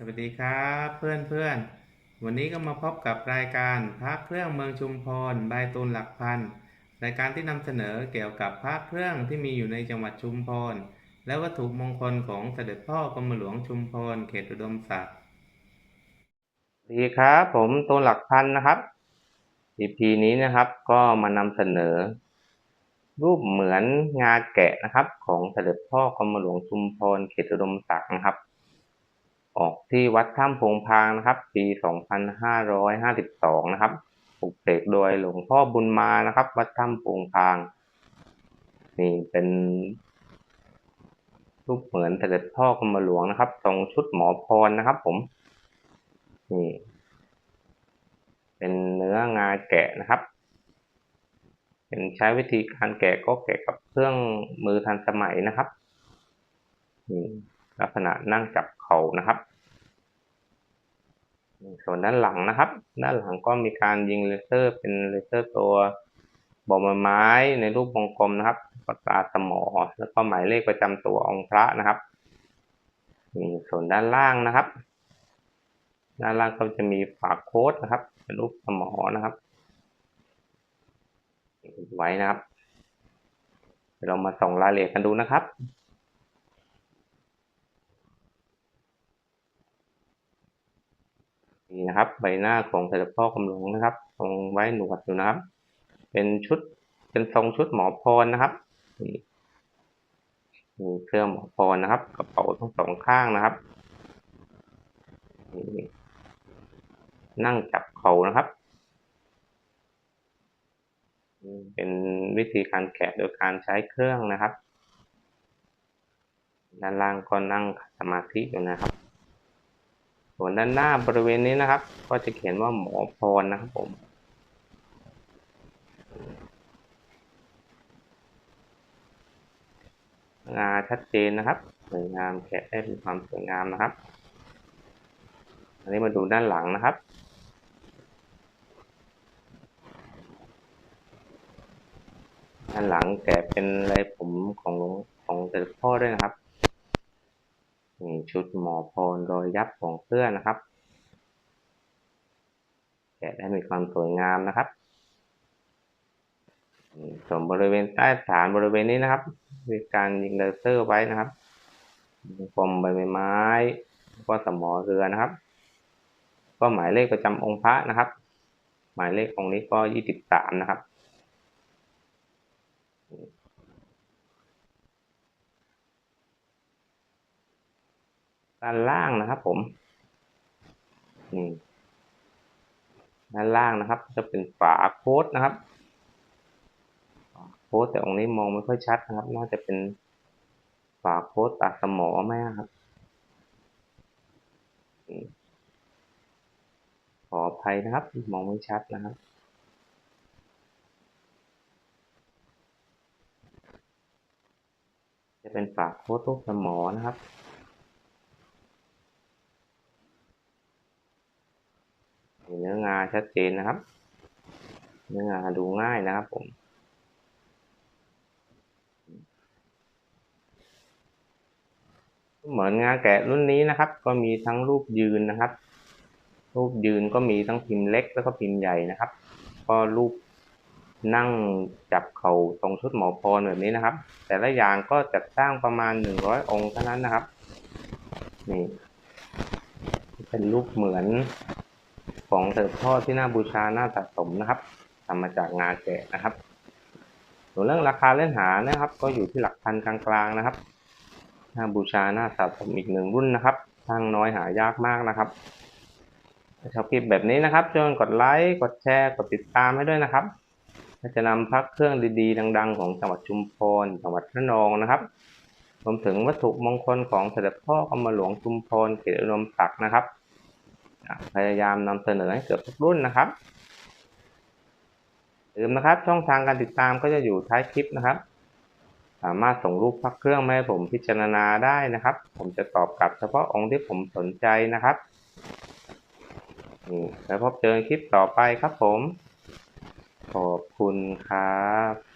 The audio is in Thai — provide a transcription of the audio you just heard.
สวัสดีครับเพื่อนเพื่อนวันนี้ก็มาพบกับรายการพระเครื่องเมืองชุมพรใบตูนหลักพันรายการที่นำเสนอเกี่ยวกับพระเครื่องที่มีอยู่ในจังหวัดชุมพรและวัตถุมงคลของเสด็จพ่อกรมหลวงชุมพรเขตอุดมศักดิ์สวัสดีครับผมตูนหลักพันนะครับ EP นี้นะครับก็มานำเสนอ รูปเหมือนงาแกะนะครับ ของเสด็จพ่อกรมหลวงชุมพรเขตอุดมศักดิ์นะครับ ออกที่วัดถ้ำพงพางนะครับ ปี 2552 นะครับปลุกเสกโดยหลวงพ่อบุญมานะครับ วัดถ้ำพงพาง นี่เป็นรูปเหมือนเสด็จพ่อกรมหลวงนะครับทรงชุดหมอพรนะครับ ผม นี่ เป็นเนื้องาแกะนะครับ เป็นใช้วิธีการแกะก็แกะกับเครื่องมือทันสมัยนะครับนี่ลักษณะนั่งจับเข่านะครับ ส่วนด้านหลังนะครับ ด้านหลังก็มีการยิงเลเซอร์ เป็นเลเซอร์ตัวบอมไม้ในรูปวงกลมนะครับปากกาสมอ แล้วก็หมายเลขประจำตัวองค์พระนะครับส่วนด้านล่างนะครับ ด้านล่างก็จะมีฝาโค้ดนะครับ เป็นรูปสมอนะครับ ไว้นะครับเดี๋ยวเรามาส่องรายละเอียดกันดูนะครับ นี่นะครับ ใบหน้าของเสด็จพ่อกำหลวงนะครับ ทรงไว้หนวดอยู่นะครับ เป็นชุดเป็นทรงชุดหมอพรนะครับนี่มีเครื่องหมอพรนะครับ กระเป๋าทั้งสองข้างนะครับนี่นั่งจับเข่านะครับ เป็นวิธีการแกะโดยการใช้เครื่องนะครับ ด้านล่างก็นั่งสมาธิอยู่นะครับ ส่วนด้านหน้าบริเวณนี้นะครับ ก็จะเขียนว่าหมอพรนะครับผมงาชัดเจนนะครับสวยงามแกะได้มีความสวยงามนะครับ อันนี้มาดูด้านหลังนะครับ ด้านหลังแกะเป็นลายผมของของเสด็จพ่อด้วยนะครับ นี่ชุดหมอพรรอยยับของเสื้อนะครับแกะได้มีความสวยงามนะครับส่วนบริเวณใต้ฐานบริเวณนี้นะครับมีการยิงเลเซอร์ไว้นะครับกลมใบไม้แล้วก็สมอเรือนะครับ ก็หมายเลขประจำองค์พระนะครับ หมายเลของค์นี้ก็ยี่สิบสามนะครับ ด้านล่างนะครับ ผมนี่ด้านล่างนะครับ จะเป็นฝาโค้ดนะครับโค้ดแต่องค์นี้มองไม่ค่อยชัดนะครับ น่าจะเป็นฝาโค้ดตาสมอไหมครับขออภัยนะครับ มองไม่ชัดนะครับจะเป็นฝาโค้ดรูปสมอนะครับ เนื้อ งาชัดเจนนะครับ เนื้องาดูง่ายนะครับผมเหมือนงาแกะรุ่นนี้นะครับ ก็มีทั้งรูปยืนนะครับ รูปยืนก็มีทั้งพิมพ์เล็กแล้วก็พิมพ์ใหญ่นะครับ ก็รูปนั่งจับเข่าตรงชุดหมอพรแบบนี้นะครับ แต่ละอย่างก็จัดสร้างประมาณหนึ่งร้อยองค์เท่านั้นนะครับนี่เป็นรูปเหมือน ของเสด็จพ่อที่น่าบูชาน่าสะสมนะครับทำมาจากงาแกะนะครับส่วนเรื่องราคาเล่นหานะครับ ก็อยู่ที่หลักพันกลางๆนะครับน่าบูชาน่าสะสมอีกหนึ่งรุ่นนะครับทางน้อยหายากมากนะครับชอบคลิปแบบนี้นะครับช่วยกดไลค์กดแชร์กดติดตามให้ด้วยนะครับจะนำพักเครื่องดีๆ ดัง ๆ ของจังหวัดชุมพรจังหวัดระนองนะครับรวมถึงวัตถุมงคลของเสด็จพ่อกรมหลวงชุมพรเขตอุดมศักดิ์นะครับ พยายามนำเสนอให้เกือบทุกรุ่นนะครับลืมนะครับ ช่องทางการติดตามก็จะอยู่ท้ายคลิปนะครับ สามารถส่งรูปพักเครื่องมาให้ผมพิจารณาได้นะครับ ผมจะตอบกลับเฉพาะองค์ที่ผมสนใจนะครับแล้วพบเจอคลิปต่อไปครับผม ขอบคุณครับ